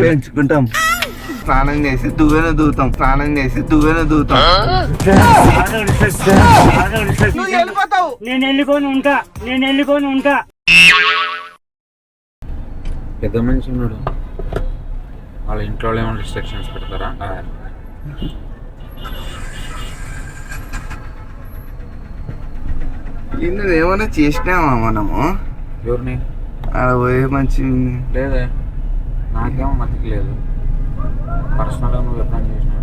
పెంచుకుంటాం. స్నానం చేసి దువ్వెన దూతాం స్నానం చేసి దువ్వెన దూతాం. నేను వెళ్ళుకొని ఉంటా నేను వెళ్ళుకొని ఉంటా. పెద్ద మనిషి ఉన్నాడు. వాళ్ళ ఇంట్లో వాళ్ళు ఏమైనా రిస్ట్రిక్షన్స్ పెడతారా? ఇన్ని ఏమైనా చేసినామా మనము? ఎవరిని ఆడ పోయే మంచి లేదే. నాకేమో మతికి లేదు. పర్సనల్గా నువ్వు ఎప్పుడైనా చేసినా.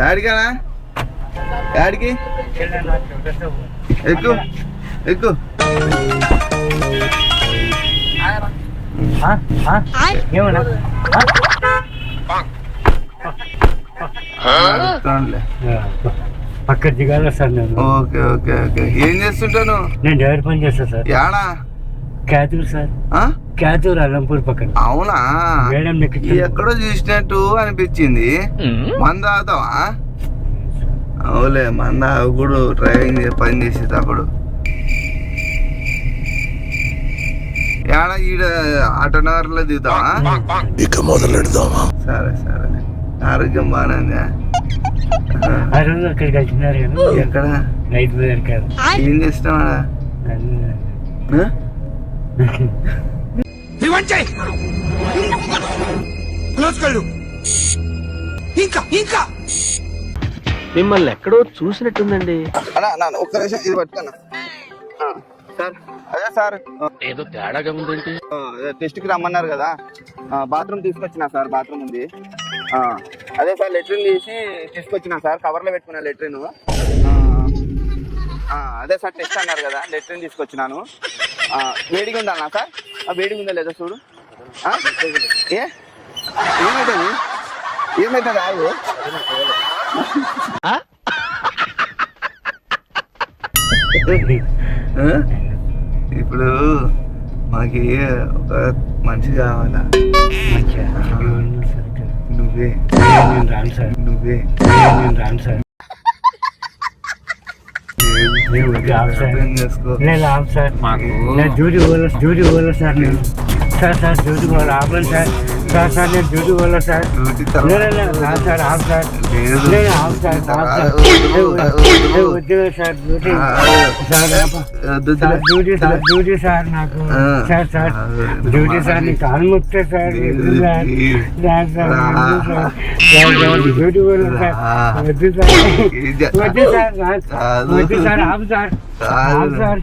యాడికనా యాడికి? ఎక్కు ఎక్కు. ఏమన్నా. పక్క దిగాలి సార్ నేను. Okay okay okay. ఏం చేస్తుంటాను? నేను డ్రైవర్ పని చేస్తా సార్. యాడా? క్యాతూర్ సార్. ఆ? క్యాతూర్ అల్లంపూర్ పక్కన. అవునా? మేడం ఎక్కడో చూసినట్టు అనిపించింది. మంద తాగుతావా అవులే మంద కూడా డ్రైవింగ్ పని చేసేటప్పుడు యాడ ఈడ ఆటో నగర్లో దిగుతావా? ఇక మొదలెడదామా సరే సరే. ఆరోగ్యం బాగానే ఉందా ఆ రోజు అక్కడికి వచ్చినారు కదా ఎక్కడ? బజార్ కాదు. ఏం చేస్తున్నావా? మిమ్మల్ని ఎక్కడో చూసినట్టుందండి. ఒక్క నిమిషం ఇది పట్టుకున్నా సార్. అదే సార్. ఏదో తేడాగా ఉందేంటి టెస్ట్కి రమ్మన్నారు కదా. బాత్రూమ్ తీసుకొచ్చిన సార్ బాత్రూమ్ ఉంది. ఆ, అదే సార్ లెట్రిన్ తీసి తీసుకొచ్చిన సార్ కవర్లో పెట్టుకున్నా లెట్రిన్. అదే సార్ టెస్ట్ అన్నారు కదా లెట్రిన్ తీసుకొచ్చినాను. వేడిగా ఉందా అన్నా సార్? ఆ, వేడిగా ఉందా లేదా చూడు? ఏ? ఏమవుతుంది ఏమవుతుంది ఆగు? ఇప్పుడు మాకి ఒక మనిషి కావాలా నువ్వే నేను రాను సార్ నువ్వే నేను రాను సార్ నేను వద్దు, ఆపు సార్. అర్థం చేసుకో లేదు ఆపు సార్ మాకు నేను డ్యూటీ పోలే డ్యూటీ పోలే సార్ నేను సార్ సార్ డ్యూటీ పోలే ఆపండి సార్ సార్ సార్ నేను డ్యూటీ పోలే సార్. డ్యూటీ లేదు తర్వాత లేదు రాదు సార్ ఆపు సార్. లేదు. లేదు ఆపు సార్ ఆపు సార్. వద్దు, ఏ, వద్దు, వద్దు. ఏ, వద్దు సార్ డ్యూటీ. ఆ, సార్ ఆపు. వద్దు, sir duty sir duty sir నాకు. ఆ. సార్ సార్ ఆ, డ్యూటీ సార్ నీకు కాలు ముక్తే సార్ వద్దు సార్? సార్ సార్ వద్దు సార్? సార్ సార్ డ్యూటీ పోలే సార్. వద్దు సార్. వద్దు సార్ సార్. కాదు. వద్దు సార్ ఆపు సార్. ఆపు సార్.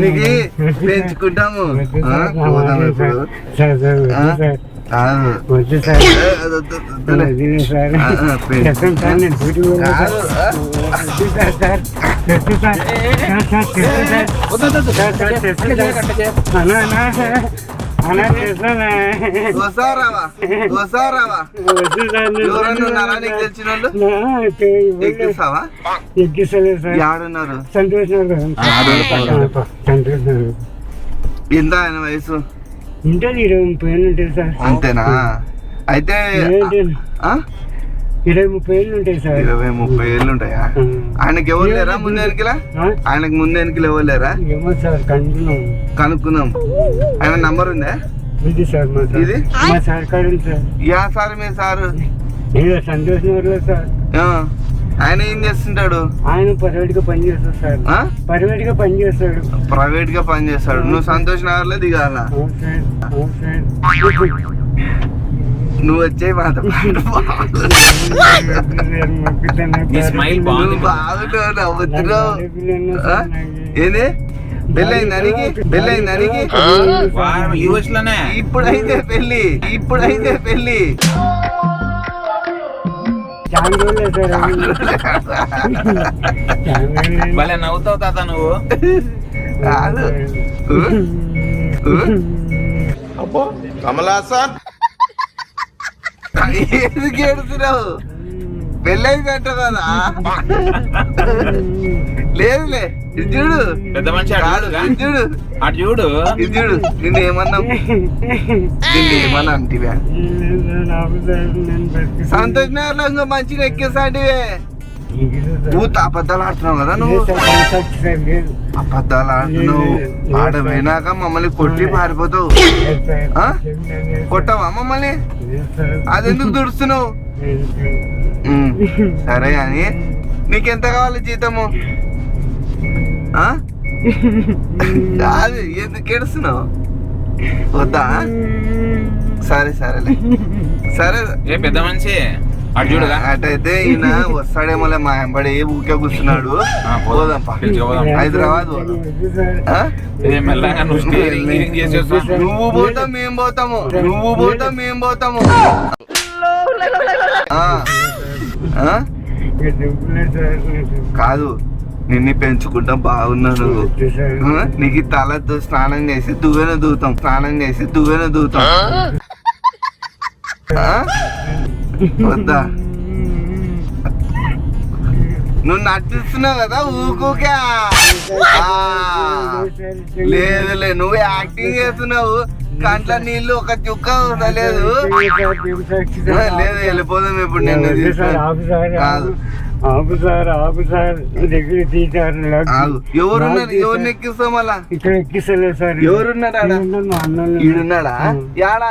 నీకు పెంచుకుంటాము సార్ ఎక్కిస్తలేదు సంతోష్ ఎంత ఆయన వయసు? ఉంటుంది ఇరవై ముప్పై ఉంటుంది సార్. అంతేనా? అయితే? ఇరవై ముప్పై ఏళ్ళు ఉంటాయి సార్. ఇరవై ముప్పై ఏళ్ళు ఉంటాయా. ఆయనకి ఎవరు లేరా ముందు వెనకలా? ఆ? ఆయనకి ముందు వెనకలు ఎవరు లేరా? ఏమో సార్? కంటున్నాం కనుక్కుందాం ఆయన నంబర్ ఉందా? ఇది సార్ మా సార్. ఇది? మా సార్ యా సార్ మీ సారు. నేను సంతోష్ నగర్లో సార్. ఆ. ఆయన ఏం చేస్తుంటాడు? ఆయన ప్రైవేట్గా పని చేస్తాడు సార్? ప్రైవేట్గా పని చేస్తాడు. ప్రైవేట్గా పని చేస్తాడు. నువ్వు సంతోష్ నగర్లో దిగాల నువ్వు వచ్చే మాట నీ స్మైల్ బాగుంది. బాగున్నావు నవ్వుతున్నావు? ఏంది? పెళ్ళయిందా నీకు? పెళ్ళయిందా నీకు? యూఎస్లోనే ఇప్పుడైతే పెళ్ళి ఇప్పుడైతే పెళ్ళి. భలే నవ్వుతావు తాత నువ్వు. కాదు. ఎందుకు ఏడుతున్నావు పెళ్ళైందంట కదా. లేదులే ఇది చూడు. పెద్ద మనిషి కాదు అటు ఇది చూడు. అటు చూడు? ఇది చూడు నిన్ను ఏమన్నా? నిన్ను ఏమన్నా అంటివా సంతోష్ నగర్లో ఇంకా మంచిగా ఎక్కేసాంటివే. నువ్వు అబద్ధాలు ఆడుతున్నావు కదా నువ్వు. అబద్ధాలు ఆడుతున్నావు ఆడ పోయినాక మమ్మల్ని కొట్టి పారిపోతావు ఆ? కొట్టవా మమ్మల్ని అది ఎందుకు దుడుస్తున్నావు సరే కానీ నీకెంత కావాలి జీతము ఆ? కాదు ఎందుకు ఏడుస్తున్నావు వద్దా సరే సరేలే సరే ఏ పెద్ద మనిషి అటు చూడుగా అటైతే ఈయన వస్తాడేమోలే మా ఎంబడి ఊకే కూర్చున్నాడు. పోదాం. హైదరాబాద్ నువ్వు పోతాం మేము పోతాము. నువ్వు పోతాం మేము పోతాము? కాదు నిన్ను పెంచుకుంటా బాగున్నాను? నీకు తలతో స్నానం చేసి దువ్వెన దూతాం స్నానం చేసి దువ్వెన దూతాం? వద్దా? నువ్వు నటిస్తున్నావు కదా ఊకూకే. లేదులే నువ్వు యాక్టింగ్ చేస్తున్నావు. కంట్ల నీళ్ళు ఒక చుక్క వదలేదు లేదు వెళ్ళిపోదాం ఇప్పుడు నేను. కాదు. ఆపు సార్ ఆపు సార్ దగ్గర తీశారు ఎవరున్నారు? ఎవరిని ఎక్కిస్తాం మళ్ళా? ఇక్కడ ఎక్కిస్తలేదు సార్. ఎవరున్నారు ఈడున్నాడా యాడా?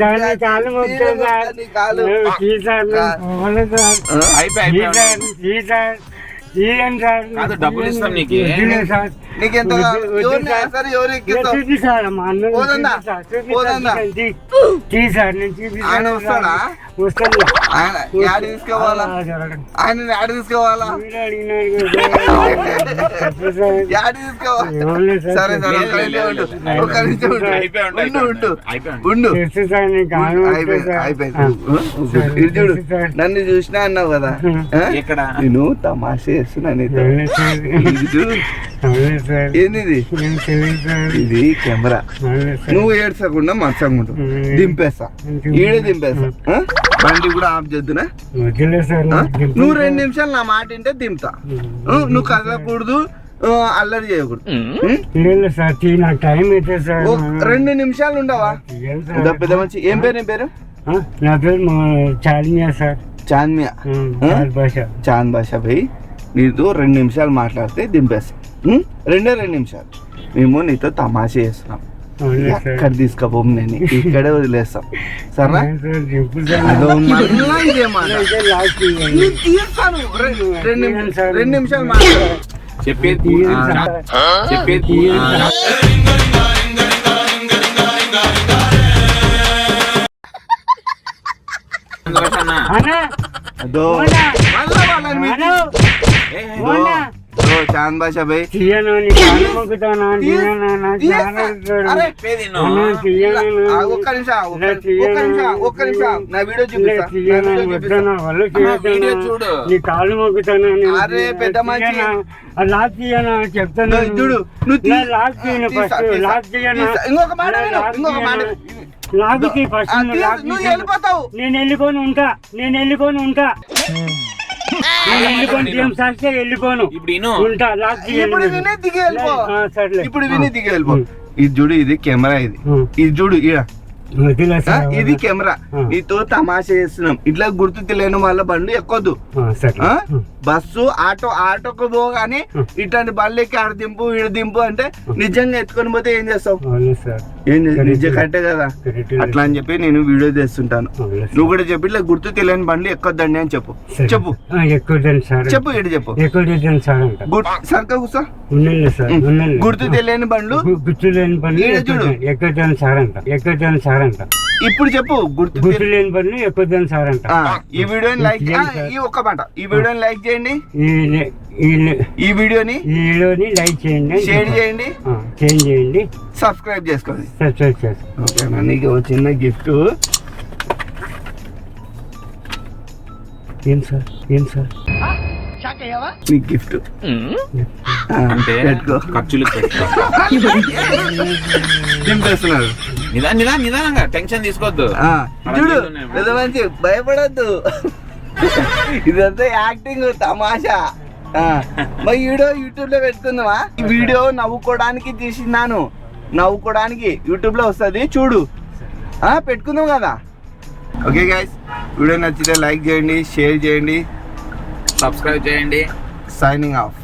దాన్ని కాలు మొక్తా సార్. నీ కాలు. చీ సార్? అయిపోయి సార్. తీయండి సార్. డబ్బులు ఇస్తాం నీకు. సార్. నీకెంత ఆయన వస్తాడా? ఆయన తీసుకోవాలా. ఆయన యాడ తీసుకోవాలా. యాడ తీసుకోవాలా? సార్, చూడు. నన్ను చూసినా అన్నావు కదా? ఆ? ఎక్కడ నేను తమాషా చేస్తున్నా నీతో. అవును సార్. ఏంది ఇది కెమెరా. నువ్వు ఏడ్చకుండా ఉమ్. దింపేస్తా. ఈడే దింపేస్తా? బండి కూడా ఆఫ్ చేద్దునా? నువ్వు. రెండు నిమిషాలు నా మాట వింటే దింపుతా? నువ్వు కదలకూడదు అల్లరి చేయకూడదు. రెండు నిమిషాలు ఉండవా? పెద్ద మంచి ఏం పేరు నీ పేరు? నా పేరు మా చాలియా సార్. చాంద్మియా? చాల్ భాష. చాంద్ భాష భయ్ నీతో రెండు నిమిషాలు మాట్లాడితే దింపేస్తాం? రెండే రెండు నిమిషాలు. మేము నీతో తమాషా చేస్తున్నాం. ఎక్కడ తీసుకపోం నేను. ఇక్కడే వదిలేస్తాం. సరేనా? సార్ రెండు నిమిషాలు చెప్పేది. చెప్పేది అదో. ఓనా మళ్ళా వాళ్ళని నువ్వు ఫస్ట్. వెళ్ళిపోతావు. నేను వెళ్ళిపోను ఉంటా నేను వెళ్ళిపోను ఉంటా. వెళ్ళిపోను. ఇప్పుడు ఇను విని దిగి వెళ్ళిపో. ఇప్పుడు విని. దిగి. ఇది చూడు ఇది కెమెరా ఇది. ఇది చూడు సార్ ఇది కెమెరా. నీతో తమాషా చేస్తున్నాం. ఇట్లా గుర్తు తెలియని వాళ్ళ బండ్లు ఎక్కొద్దు. బస్సు ఆటో ఆటోకు పోగానే. ఇట్లాంటి బళ్ళు ఎక్కి ఆడ దింపు ఈడ దింపు అంటే నిజంగా ఎత్తుకొని పోతే ఏం చేస్తావు? అవును సార్ ఏం చేసి- Correct. నిజం కరెక్టే కదా. అట్లా అని చెప్పి నేను వీడియో సార్. నువ్వు కూడా చెప్పి ఇట్లా గుర్తు తెలియని బండ్లు ఎక్కొద్దండి అని చెప్పు. చెప్పు. చెప్పు ఇటు చెప్పు. సరిగ్గా కూర్చో గుర్తు తెలియని బండ్లు గుర్తు లేని ఈడ చూడు. ఎక్కువదాని సార్ అంట. ఎక్కువదాని సార్ అంట. ఇప్పుడు చెప్పు గుర్తు గుర్తు లేని పనులు ఎక్కువదాని సార్ అంట. ఆ, ఈ వీడియోని లైక్. ఈ ఒక్క మాట ఈ వీడియోని లైక్ చేయండి. ఈ వీడియోని ఈ వీడియోని లైక్ చేయండి. షేర్. చేయండి. చేంజ్ చేయండి. సబ్స్క్రైబ్ చేసుకోండి. సబ్స్క్రైబ్ చేస్తాం ఓకేనా నీకు చిన్న గిఫ్ట్. ఏం సార్? ఏం సార్? నీకు గిఫ్ట్. అంటే ఖర్చులు పెట్టుకో. దింపేస్తున్నారు నిదా నిదా నిదానంగా. టెన్షన్ తీసుకోవద్దు. చూడు మంచి భయపడద్దు. ఇదంతా యాక్టింగ్ తమాషా. మరి వీడియో యూట్యూబ్లో పెట్టుకుందామా ఈ వీడియో నవ్వుకోవడానికి తీసినాను నవ్వుకోవడానికి యూట్యూబ్లో వస్తుంది చూడు. ఆ పెట్టుకుందాం కదా. ఓకే గైస్ వీడియో నచ్చితే లైక్ చేయండి షేర్ చేయండి సబ్స్క్రైబ్ చేయండి. Signing off